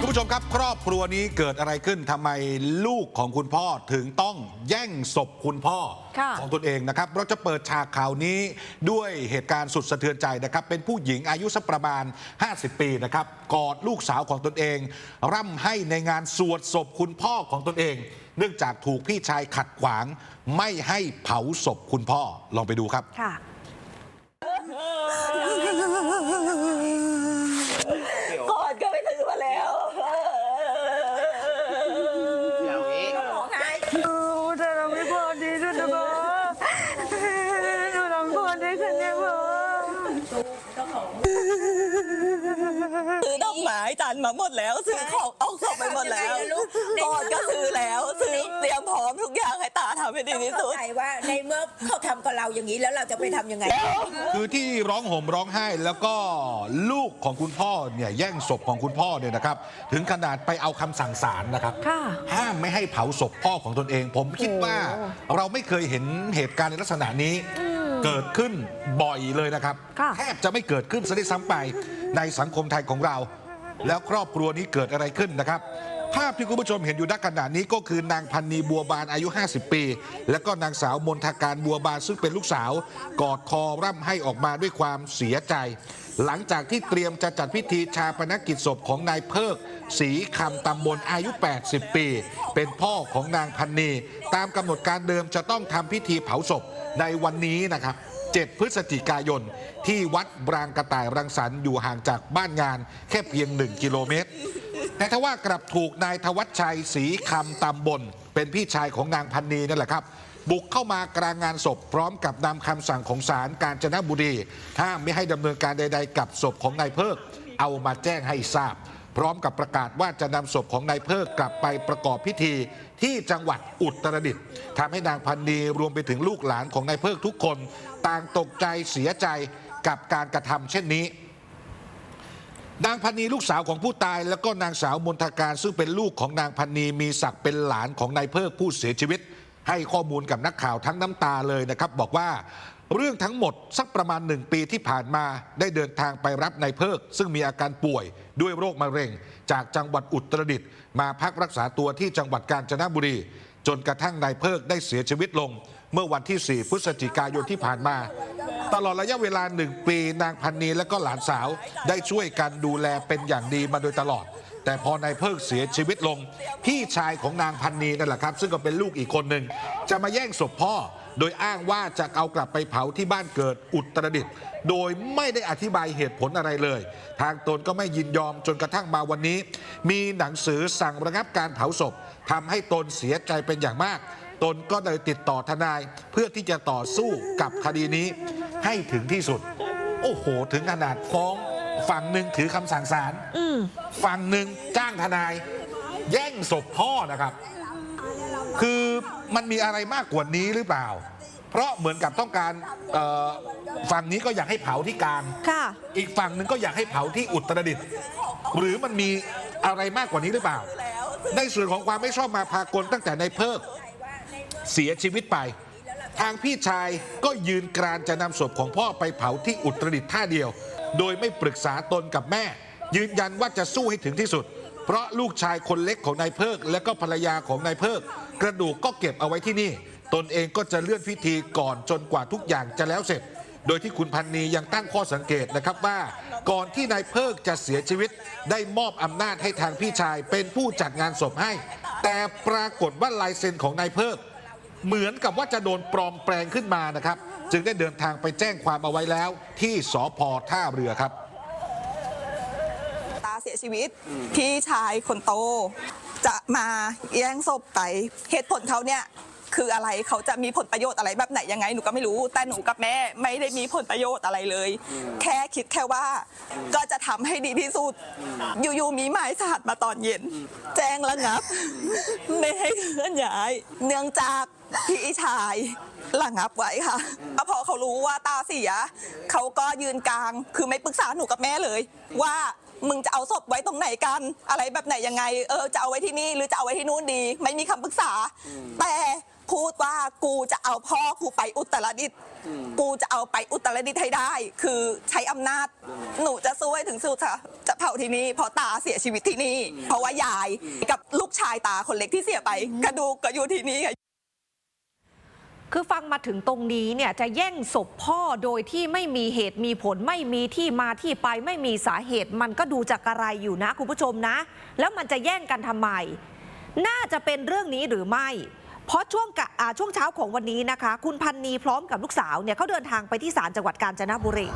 คุณผู้ชมครับ ครอบครัวนี้เกิดอะไรขึ้นทำไมลูกของคุณพ่อถึงต้องแย่งศพคุณพ่อค่ะ ของตนเองนะครับ เราจะเปิดฉากข่าวนี้ด้วยเหตุการณ์สุดสะเทือนใจนะครับ เป็นผู้หญิงอายุสักประมาณ 50 ปีนะครับ กอดลูกสาวของตนเอง ร่ำให้ในงานสวดศพคุณพ่อของตนเอง เนื่องจากถูกพี่ชายขัดขวาง ไม่ให้เผาศพคุณพ่อลองไปดูครับ ค่ะก่ ซื้อดอกไม้จันทร์มาหมดแล้ว ซื้อของเอาศพไปหมดแล้วก่อนก็ซื้อแล้วซื้อเตรียมพร้อมทุกอย่างให้ตาทำให้ดีที่เข้าสุดใจว่าในเมื่อเขาทำกับเราอย่างนี้แล้วเราจะไปทำยังไง คือที่ร้องห่มร้องไห้แล้วก็ลูกของคุณพ่อเนี่ยแย่งศพของคุณพ่อเนี่ยนะครับ ถึงขนาดไปเอาคำสั่งศาลนะครับ ค่ะ ห้ามไม่ให้เผาศพพ่อของตนเอง ผมคิดว่าเราไม่เคยเห็นเหตุการณ์ในลักษณะนี้ เกิดขึ้นบ่อยเลยนะครับ ค่ะแทบจะไม่เกิดขึ้นซะด้วยซ้ำไปในสังคมไทยของเรา แล้วครอบครัวนี้เกิดอะไรขึ้นนะครับ ภาพที่คุณผู้ชมเห็นอยู่ณขณะนี้ก็คือนางพันนีบัวบานอายุ 50 ปี และก็นางสาวมนทการบัวบานซึ่งเป็นลูกสาว กอดคอร่ำให้ออกมาด้วยความเสียใจ หลังจากที่เตรียมจะจัดพิธีชาปนกิจศพของนายเพิกศรีคำตำบลอายุ 80 ปี เป็นพ่อของนางพันนีตามกำหนดการเดิมจะต้องทำพิธีเผาศพในวันนี้นะครับ7 พฤศจิกายน ที่วัดบรางกระต่ายรังสรรค์อยู่ห่างจากบ้านงานแค่เพียง 1 กิโลเมตร แต่ทว่ากลับถูกนายธวัชชัยศรีคำตำบล เป็นพี่ชายของนางพันนีนั่นแหละครับ บุกเข้ามากลางงานศพพร้อมกับนำคำสั่งของศาลกาญจนบุรีห้ามไม่ให้ดำเนินการใด ๆ กับศพของนายเพิกเอามาแจ้งให้ทราบ พร้อมกับประกาศว่าจะนำศพของนายเพิกกลับไปประกอบพิธีที่จังหวัดอุตรดิตถ์ทำให้นางพันนีรวมไปถึงลูกหลานของนายเพิกทุกคน ต่างตกใจเสียใจกับการกระทำเช่นนี้ นางพันนีลูกสาวของผู้ตาย แล้วก็นางสาวมนทการซึ่งเป็นลูกของนางพันนีมีศักดิ์เป็นหลานของนายเพิกผู้เสียชีวิต ให้ข้อมูลกับนักข่าวทั้งน้ำตาเลยนะครับ บอกว่าเรื่องทั้งหมดสักประมาณหนึ่งปีที่ผ่านมาได้เดินทางไปรับนายเพิก ซึ่งมีอาการป่วยด้วยโรคมะเร็ง จากจังหวัดอุตรดิตถ์มาพักรักษาตัวที่จังหวัดกาญจนบุรี จนกระทั่งนายเพิกได้เสียชีวิตลง เมื่อวันที่ 4 พฤศจิกายนที่ผ่านมา ตลอดระยะเวลาหนึ่งปีนางพันนีและก็หลานสาวได้ช่วยกันดูแลเป็นอย่างดีมาโดยตลอด แต่พอนายเพิกเสียชีวิตลง พี่ชายของนางพันนีนั่นแหละครับ ซึ่งก็เป็นลูกอีกคนหนึ่งจะมาแย่งศพพ่อ โดยอ้างว่าจะเอากลับไปเผาที่บ้านเกิดอุตรดิตถ์โดยไม่ได้อธิบายเหตุผลอะไรเลย ทางตนก็ไม่ยินยอมจนกระทั่งมาวันนี้ มีหนังสือสั่งระงับการเผาศพทำให้ตนเสียใจเป็นอย่างมาก ตนก็เลยติดต่อทนายเพื่อที่จะต่อสู้กับคดีนี้ให้ถึงที่สุด โอ้โห ถึงขนาดฟ้องฝั่งหนึ่งถือคำสั่งศาลฝั่งหนึ่งจ้างทนาย แย่งศพพ่อนะครับ คือมันมีอะไรมากกว่านี้หรือเปล่า เพราะเหมือนกับต้องการเอ่อฝั่งนี้ก็อยากให้เผาที่กลางค่ะ อีกฝั่งหนึ่งก็อยากให้เผาที่อุตรดิตถ์หรือมันมีอะไรมากกว่านี้หรือเปล่า ในส่วนของความไม่ชอบมาพากลตั้งแต่ในเพิก เสียชีวิตไป ทางพี่ชายก็ยืนกรานจะนำศพของพ่อไปเผาที่อุตรดิตถ์ท่าเดียว โดยไม่ปรึกษาตนกับแม่ ยืนยันว่าจะสู้ให้ถึงที่สุด เพราะลูกชายคนเล็กของนายเพิก และก็ภรรยาของนายเพิก กระดูกก็เก็บเอาไว้ที่นี่ ตนเองก็จะเลื่อนพิธีก่อนจนกว่าทุกอย่างจะแล้วเสร็จโดยที่คุณพันนียังตั้งข้อสังเกตนะครับว่า ก่อนที่นายเพิกจะเสียชีวิต ได้มอบอำนาจให้ทางพี่ชายเป็นผู้จัดงานศพให้ แต่ปรากฏว่าลายเซ็นของนายเพิก เหมือนกับว่าจะโดนปลอมแปลงขึ้นมานะครับ จึงได้เดินทางไปแจ้งความเอาไว้แล้วที่สพท่าเรือครับ ตาเสียชีวิตพี่ชายคนโต จะมาแย่งศพไปเหตุผลเขาเนี่ยคืออะไรเขาจะมีผลประโยชน์อะไรแบบไหนยังไงหนูก็ไม่รู้ แต่หนูกับแม่ไม่ได้มีผลประโยชน์อะไรเลย แค่คิดแค่ว่าก็จะทำให้ดีที่สุด อยู่ๆมีหมายสาดมาตอนเย็น แจ้งระงับ ไม่ให้เคลื่อนย้าย เนื่องจาก พี่ชายระงับไว้ค่ะแล้วพอเขารู้ว่าตาเสียเขาก็ยืนกลาง คือไม่ปรึกษาหนูกับแม่เลย ว่ามึงจะเอาศพไว้ตรงไหนกัน อะไรแบบไหนยังไง เออจะเอาไว้ที่นี่หรือจะเอาไว้ที่นู่นดี ไม่มีคำปรึกษา แต่พูดว่ากูจะเอาพ่อกูไปอุตรดิตถ์กูจะเอาไปอุตรดิตถ์ให้ได้ คือใช้อำนาจ หนูจะสู้ให้ถึงสุดค่ะ จะเผาที่นี่เพราะตาเสียชีวิตที่นี่ เพราะว่ายายกับลูกชายตาคนเล็กที่เสียไป กระดูกก็อยู่ที่นี่ค่ะ คือฟังมาถึงตรงนี้เนี่ยจะแย่งศพพ่อโดยที่ไม่มีเหตุมีผลไม่มีที่มาที่ไปไม่มีสาเหตุ มันก็ดูจากอะไรอยู่นะคุณผู้ชมนะ แล้วมันจะแย่งกันทำไม น่าจะเป็นเรื่องนี้หรือไม่ เพราะช่วงกะอ่าช่วงเช้าของวันนี้นะคะ คุณพันนีพร้อมกับลูกสาวเนี่ยเขาเดินทางไปที่ศาลจังหวัดกาญจนบุรี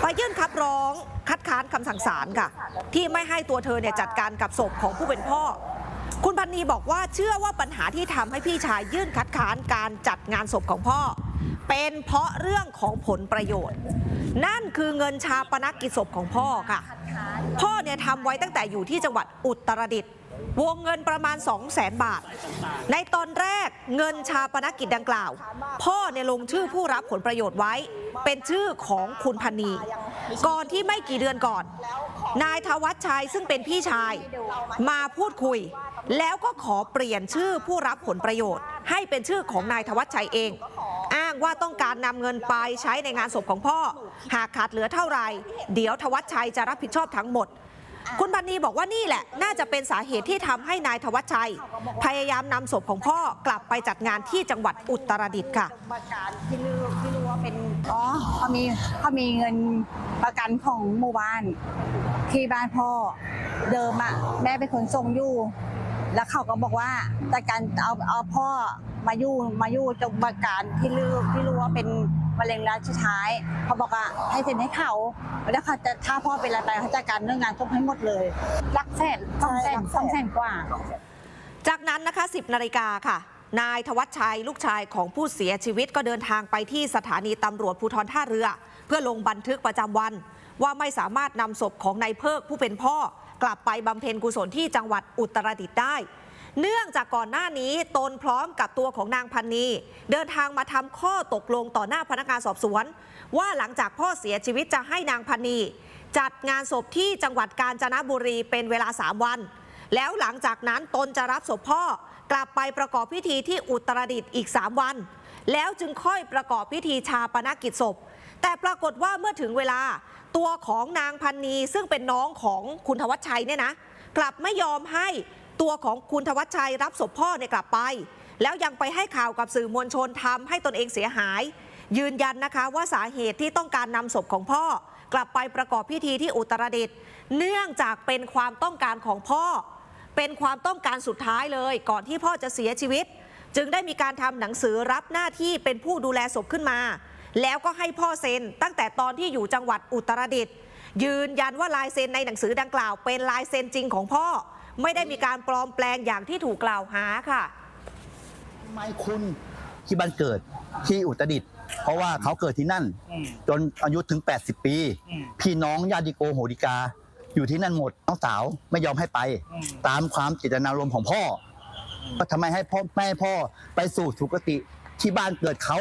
ไปยื่นคัดร้องคัดค้านคำสั่งศาลค่ะ ที่ไม่ให้ตัวเธอเนี่ยจัดการกับศพของผู้เป็นพ่อ คุณพันนีบอกว่าเชื่อว่าปัญหาที่ทำให้พี่ชายยื่นคัดค้านการจัดงานศพของพ่อ เป็นเพราะเรื่องของผลประโยชน์ นั่นคือเงินชาปนกิจศพของพ่อค่ะ พ่อเนี่ยทำไว้ตั้งแต่อยู่ที่จังหวัดอุตรดิตถ์วงเงินประมาณ 2 0 0แสนบาท ในตอนแรกเงินชาปนกิจดังกล่าว พ่อเนี่ยลงชื่อผู้รับผลประโยชน์ไว้ เป็นชื่อของคุณพันนีก่อนที่ไม่กี่เดือนก่อน นายทวัชชัยซึ่งเป็นพี่ชาย มาพูดคุย แล้วก็ขอเปลี่ยนชื่อผู้รับผลประโยชน์ ให้เป็นชื่อของนายทวัชชัยเอง อ้างว่าต้องการนำเงินไปใช้ในงานศพของพ่อ หากขาดเหลือเท่าไหร่เดี๋ยวทวัชชัยจะรับผิดชอบทั้งหมด คุณพันนีบอกว่านี่แหละ น่าจะเป็นสาเหตุที่ทำให้นายทวัชชัย พยายามนำศพของพ่อกลับไปจัดงานที่จังหวัดอุตรดิตถ์ค่ะประกันที่รู้ที่รู้ว่าเป็นอ๋อเขามีเขามีเงินประกันของหมู่บ้านที่บ้านพ่อเดิมอะแม่เป็นคนส่งอยู่ แล้วเขาก็บอกว่าแต่การเอาเอาพ่อมาอยู่มาอยู่จงประการที่รู้ที่รู้ว่าเป็นมะเร็งระยะสุดท้ายเขาบอกว่าให้เซ็นให้เขาแล้วเขาจะถ้าพ่อเป็นอะไรไปเขาจัดการเรื่องงานศพให้หมดเลยรักแสนสองแสนสองแสนกว่า จากนั้นนะคะ 10นาฬิกาค่ะนายทวัชชัยลูกชายของผู้เสียชีวิตก็เดินทางไปที่สถานีตำรวจภูธรท่าเรือ เพื่อลงบันทึกประจำวัน ว่าไม่สามารถนำศพของนายเพิกผู้เป็นพ่อ กลับไปบำเพ็ญกุศลที่จังหวัดอุตรดิตถ์ได้ เนื่องจากก่อนหน้านี้ตนพร้อมกับตัวของนางพันนีเดินทางมาทำข้อตกลงต่อหน้าพนักงานสอบสวน ว่าหลังจากพ่อเสียชีวิตจะให้นางพันนีจัดงานศพที่จังหวัดกาญจนบุรีเป็นเวลา 3 วัน แล้วหลังจากนั้นตนจะรับศพพ่อกลับไปประกอบพิธีที่อุตรดิตถ์อีก 3 วัน แล้วจึงค่อยประกอบพิธีชาปนกิจศพ แต่ปรากฏว่าเมื่อถึงเวลาตัวของนางพันนีซึ่งเป็นน้องของคุณธวัชชัยเนี่ยนะ กลับไม่ยอมให้ตัวของคุณธวัชชัยรับศพพ่อเนี่ยกลับไป แล้วยังไปให้ข่าวกับสื่อมวลชนทำให้ตนเองเสียหาย ยืนยันนะคะว่าสาเหตุที่ต้องการนำศพของพ่อ กลับไปประกอบพิธีที่อุตรดิตถ์เนื่องจากเป็นความต้องการของพ่อ เป็นความต้องการสุดท้ายเลย ก่อนที่พ่อจะเสียชีวิต จึงได้มีการทำหนังสือรับหน้าที่เป็นผู้ดูแลศพขึ้นมา แล้วก็ให้พ่อเซ็นตั้งแต่ตอนที่อยู่จังหวัดอุตรดิตถ์ยืนยันว่าลายเซ็นในหนังสือดังกล่าว เป็นลายเซ็นจริงของพ่อ ไม่ได้มีการปลอมแปลงอย่างที่ถูกกล่าวหาค่ะ ทำไมคุณที่บ้านเกิดที่อุตรดิตถ์เพราะว่าเขาเกิดที่นั่นจนอายุถึง 80 ปีพี่น้องญาติโกโหติกา อยู่ที่นั่นหมดน้องสาวไม่ยอมให้ไปตามความเจตนารมณ์ของพ่อ ก็ทำไมให้พ่อแม่พ่อไปสู่สุคติที่บ้านเกิดเขา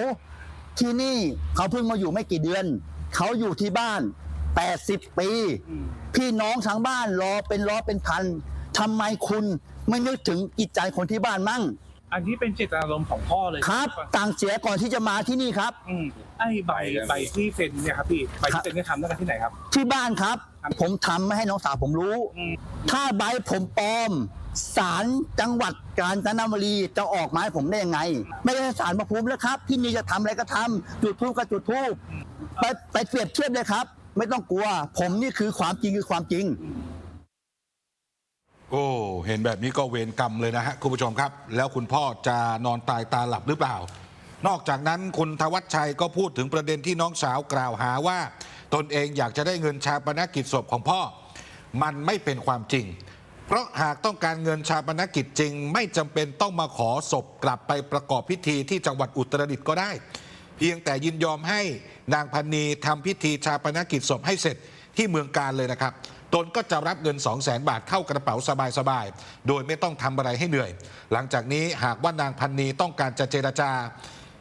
ที่นี่เขาเพิ่งมาอยู่ไม่กี่เดือน เขาอยู่ที่บ้าน 80 ปี พี่น้องทางบ้านรอเป็นร้อยเป็นพันทำไมคุณไม่นึกถึงจิตใจคนที่บ้านมั่ง อันนี้เป็นเจตนารมณ์ของพ่อเลยครับใช่ปะต่างเสียก่อนที่จะมาที่นี่ครับ อืมไอ้ใบใบที่เซ็นเนี่ยครับพี่ใบที่เซ็นเนี่ยทำได้กันที่ไหนครับ ที่บ้านครับครับ ผมทำไม่ให้น้องสาวผมรู้อืมถ้าใบผมปลอม ศาลจังหวัดกาญจนบุรีจะออกหมายผมได้ยังไง ไม่ได้ศาลมาภูมิแล้วครับ ที่นี่จะทำอะไรก็ทำจุดทูบก็จุดทูบไปไปเปรียบเทียบเลยครับ ไม่ต้องกลัว ผมนี่คือความจริงคือความจริง โอ้เห็นแบบนี้ก็เวรกรรมเลยนะฮะคุณผู้ชมครับ แล้วคุณพ่อจะนอนตายตาหลับหรือเปล่า นอกจากนั้นคุณทวัชชัยก็พูดถึงประเด็นที่น้องสาวกล่าวหาว่า ตนเองอยากจะได้เงินชาปนกิจศพของพ่อ มันไม่เป็นความจริง เพราะหากต้องการเงินชาปนกิจจริง ไม่จำเป็นต้องมาขอศพกลับไปประกอบพิธีที่จังหวัดอุตรดิตถ์ก็ได้ เพียงแต่ยินยอมให้นางพันนีทำพิธีชาปนกิจศพให้เสร็จที่เมืองการเลยนะครับ ตนก็จะรับเงิน 2 0 0แสนบาทเข้ากระเป๋าสบายๆ โดยไม่ต้องทำอะไรให้เหนื่อย หลังจากนี้หากว่านางพันนีต้องการจะเจรจา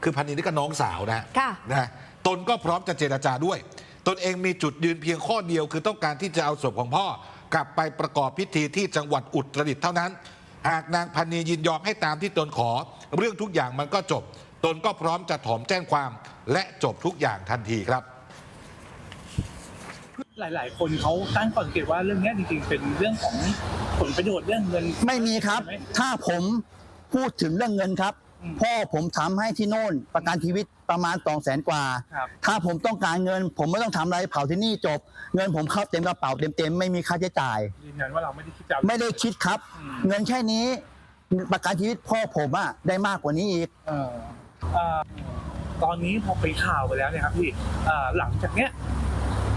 คือพันนีนี่ก็น้องสาวนะค่ะ นะตนก็พร้อมจะเจรจาด้วย ตนเองมีจุดยืนเพียงข้อเดียวคือต้องการที่จะเอาศพของพ่อ กลับไปประกอบพิธีที่จังหวัดอุตรดิตถ์เท่านั้นพหากนางพันนียินยอมให้ตามที่ตนขอ เรื่องทุกอย่างมันก็จบ ตนก็พร้อมจะถอนแจ้งความ และจบทุกอย่างทันทีครับหลาย ๆ คนเขาตั้งข้อสังเกตว่าเรื่องเนี้ยจริง ๆ เป็นเรื่องของผลประโยชน์เรื่องเงิน ไม่มีครับใช่ไหมถ้าผมพูดถึงเรื่องเงินครับอืมพ่อผมทำให้ที่โน่นประกันชีวิต ประมาณสองแสนกว่า ครับถ้าผมต้องการเงิน ผมไม่ต้องทำอะไรเผาที่นี่จบ เงินผมเข้าเต็มกระเป๋าเต็มๆไม่มีค่าใช้จ่าย ยืนยันว่าเราไม่ได้คิดจะเอา ไม่ได้คิดครับ อืม เงินแค่นี้ประกันชีวิตพ่อผมอะได้มากกว่านี้อีก เอ่อเอ่อตอนนี้พอไปนข่าวไปแล้วเนี่ยครับพี่เอ่อหลังจากเนี้ย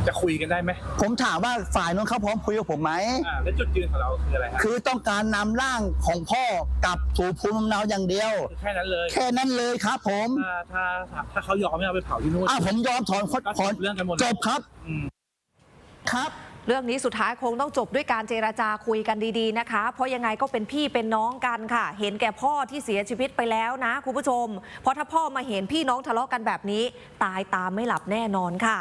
จะคุยกันได้ไหมผมถามว่าฝ่ายนู้นเขาพร้อมคุยกับผมไหม อ่าแล้วจุดยืนของเราคืออะไรครับคือต้องการนำร่างของพ่อกลับสู่ภูมิลำเนาอย่างเดียว คือแค่นั้นเลยแค่นั้นเลยครับผมถ้าถ้าถ้าถ้าเขายอมไม่เอาไปเผาที่นู่นอ้าวผมยอมถอนก็จบถอนเรื่องกันหมดจบครับอืม ครับ เรื่องนี้สุดท้ายคงต้องจบด้วยการเจราจาคุยกันดีๆนะคะ เพราะยังไงก็เป็นพี่เป็นน้องกันค่ะ เห็นแก่พ่อที่เสียชีวิตไปแล้วนะคุณผู้ชม เพราะถ้าพ่อมาเห็นพี่น้องทะเลาะกันแบบนี้ ตายตามไม่หลับแน่นอนค่ะ